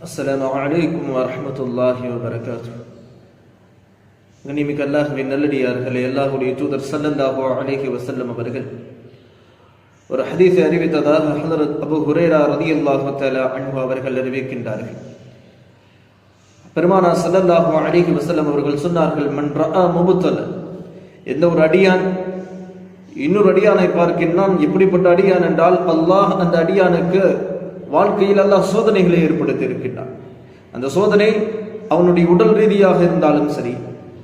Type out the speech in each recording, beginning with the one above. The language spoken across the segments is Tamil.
അസ്സലാമു അലൈക്കും വറഹമത്തുല്ലാഹി വബർക്കാത്തു கண்ணிமிக்க அல்லாஹுவின் நல்லடியார்களே அல்லாஹுடைய தூதர் சல்லல்லாஹோ அலேஹி வசல்லம் அவர்கள் ஒரு ஹதீஸை அறிவித்ததாக ஹலரத் அபு ஹுரேரா ரதி அல்லாஹு தலா அன்பு அவர்கள் அறிவிக்கின்றார்கள் பெருமானா சல்லல்லாஹோ அலேஹி வசல்லம் அவர்கள் சொன்னார்கள் மன் ரா முபுத்தல எந்த ஒரு அடியான் இன்னொரு அடியானை பார்க்கின்றான். எப்படிப்பட்ட அடியான் என்றால் அல்லாஹ் அந்த அடியானுக்கு வாழ்க்கையில் அல்லாஹ் சோதனைகளை ஏற்படுத்தி இருக்கின்றான் அந்த சோதனை அவனுடைய உடல் ரீதியாக இருந்தாலும் சரி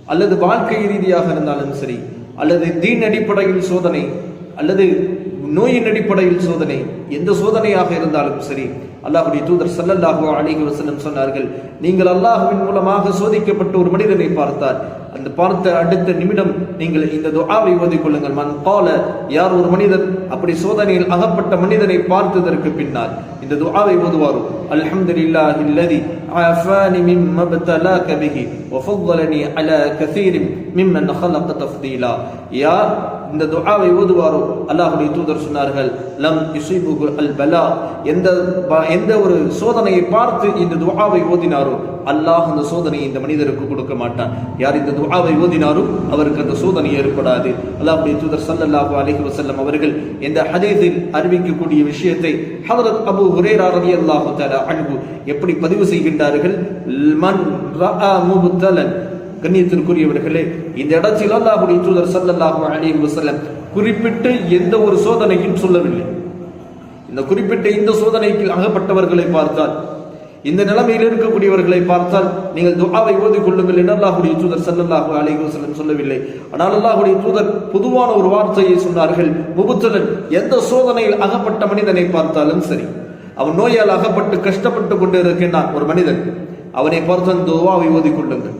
அல்லது வாழ்க்கை ரீதியாக இருந்தாலும் சரி அல்லது தீன் அடிப்படையில் சோதனை அல்லது நோயின் அடிப்படையில் சோதனை எந்த சோதனையாக இருந்தாலும் சரி அல்லாஹுடைய தூதர் சல்லல்லாஹு அலிஹி வசனம் சொன்னார்கள் நீங்கள் அல்லாஹுவின் மூலமாக சோதிக்கப்பட்ட ஒரு மனிதனை பார்த்தால் அந்த பார்த்த அடுத்த நிமிடம் நீங்கள் இந்த துஆவை ஓதிக் கொள்ளுங்கள். மன் கால யார் ஒரு மனிதர் அப்படி சோதனையில் அகப்பட்ட மனிதனை பார்த்ததற்கு பின்னால்? இந்த துஆவை ஓதுவாரோ? அல்ஹம்துலில்லாஹி அல்லதி ஆஃபானி மிம்ம பதலாக பிஹி வஃபல்லனி அலா கஸீரின் மிம்மன் خلق தஃதீலா யார்? இந்த துஆவை ஓதுவாரோ? அல்லாஹ்வுடைய தூதர் சொன்னார்கள் லம் யுசிபுகு அல் பலா எந்த எந்த ஒரு சோதனையை பார்த்து இந்த துஆவை ஓதினாரோ? அல்லாஹ் அந்த சோதனையை இந்த மனிதருக்கு கொடுக்க மாட்டான். யார் இந்த துவாவை ஓதினாரோ அவருக்கு அந்த சோதனை ஏற்படாது. அல்லாஹுடைய தூதர் சல்லல்லாஹு அலஹி வசல்லம் அவர்கள் இந்த ஹதீதில் அறிவிக்கக்கூடிய விஷயத்தை ஹஜரத் அபு ஹுரைரா ரலியல்லாஹு தஆலா அன்பு எப்படி பதிவு செய்கின்றார்கள்? மன் ரஆ முப்தலன். கண்ணியத்திற்குரியவர்களே இந்த இடத்தில் அல்லாஹுடைய தூதர் சல்லல்லாஹு அலஹி வசல்லம் குறிப்பிட்டு எந்த ஒரு சோதனையும் சொல்லவில்லை. இந்த குறிப்பிட்ட இந்த சோதனைக்கு அகப்பட்டவர்களை பார்த்தால் இந்த நிலைமையில் இருக்கக்கூடியவர்களை பார்த்தால் நீங்கள் துஆவை ஓதிக் கொள்ளுங்கள் என்று அல்லாஹுடைய தூதர் சல்லல்லாஹு அலைஹி வஸல்லம் சொல்லவில்லை. ஆனால் அல்லாஹுடைய தூதர் பொதுவான ஒரு வார்த்தையை சொன்னார்கள். முபுத்தலன் எந்த சோதனையில் அகப்பட்ட மனிதனை பார்த்தாலும் சரி. அவன் நோயால் அகப்பட்டு கஷ்டப்பட்டு கொண்டு இருக்கின்றான் ஒரு மனிதன். அவனை பார்த்து அந்த துஆவை ஓதிக் கொள்ளுங்கள்.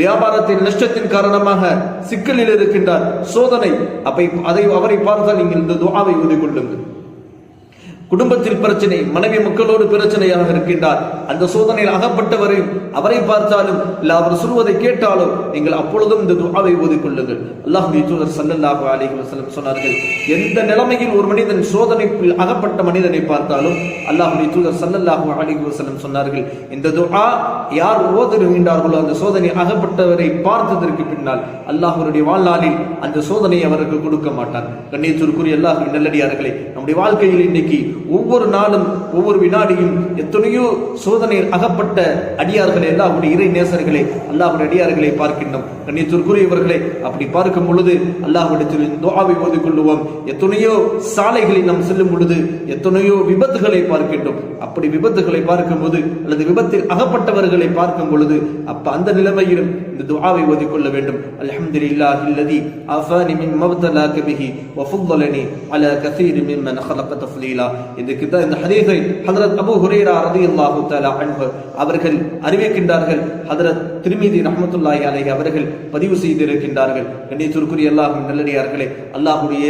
வியாபாரத்தின் நஷ்டத்தின் காரணமாக சிக்கலில் இருக்கின்றார். சோதனை அப்பை அதை அவரை பார்த்தால் நீங்கள் இந்த துவாவை ஓதிக் கொள்ளுங்கள். குடும்பத்தில் பிரச்சனை மனைவி மக்களோடு பிரச்சனையாக இருக்கின்றார். அந்த சோதனையில் அகப்பட்டவரை அவரை பார்த்தாலும் இல்ல அவர் சொல்வதை கேட்டாலும் நீங்கள் அப்பொழுதும் இந்த துவாவை ஓதிக்கொள்ளுங்கள். அல்லாஹ் அல்லாஹ்வுடைய தூதர் ஸல்லல்லாஹு அலைஹி வஸல்லம் சொன்னார்கள் எந்த நிலைமையில் ஒரு மனிதன் சோதனைக்குள் அகப்பட்ட மனிதனை பார்த்தாலும் அல்லாஹ் தூதர் சல்லல்லாஹு அலிஹி வசலம் சொன்னார்கள் இந்த துஆ யார் ஓதுகின்றார்களோ அந்த சோதனை அகப்பட்டவரை பார்த்ததற்கு பின்னால் அல்லாஹருடைய வாழ்நாளில் அந்த சோதனையை அவருக்கு கொடுக்க மாட்டார் கண்ணியத்திற்குரிய அல்லாஹ்வின் நல்லடியார்களே நம்முடைய வாழ்க்கையில் இன்னைக்கு ஒவ்வொரு நாளும் ஒவ்வொரு வினாடியும் எத்தனையோ சோதனையில் அகப்பட்ட அடியார்களே அல்லாஹ்வுடைய இறை நேசர்களே அல்லாஹ்வுடைய அடியார்களை பார்க்கின்றோம். கண்ணியத்திற்குரியவர்களே அப்படி பார்க்கும் பொழுது அல்லாஹ்விடத்தில் துவாவை ஓதிக் கொள்ளுவோம் எத்தனையோ சாலைகளில் நாம் செல்லும் பொழுது எத்தனையோ விபத்துகளை பார்க்கின்றோம். அப்படி விபத்துகளை பார்க்கும்போது அல்லது விபத்தில் அகப்பட்டவர்களை பார்க்கும் பொழுது அப்ப அந்த நிலைமையிலும் இந்த துஆவை ஓதிக்கொள்ள வேண்டும். அல்ஹம்துலில்லாஹி அல்லதி அஃபானி மின் மப்தலாக பிஹி வ ஃபضلني على كثير ممن خلق تفضيلا இந்த கிதா இந்த ஹதீஸை ஹஜரத் அபூ ஹுரைரா ரலியல்லாஹு தஆலா அன்ஹு அவர்கள் அறிவிக்கின்றார்கள். ஹதரத் திருமீதி ரஹ்மத்துல்லாஹி அலைஹி அவர்கள் பதிவு செய்திருக்கின்றார்கள். கண்ணியத்திற்குரிய அல்லாஹ்வின் நல்லடியார்களே அல்லாஹ்வுடைய